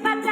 que?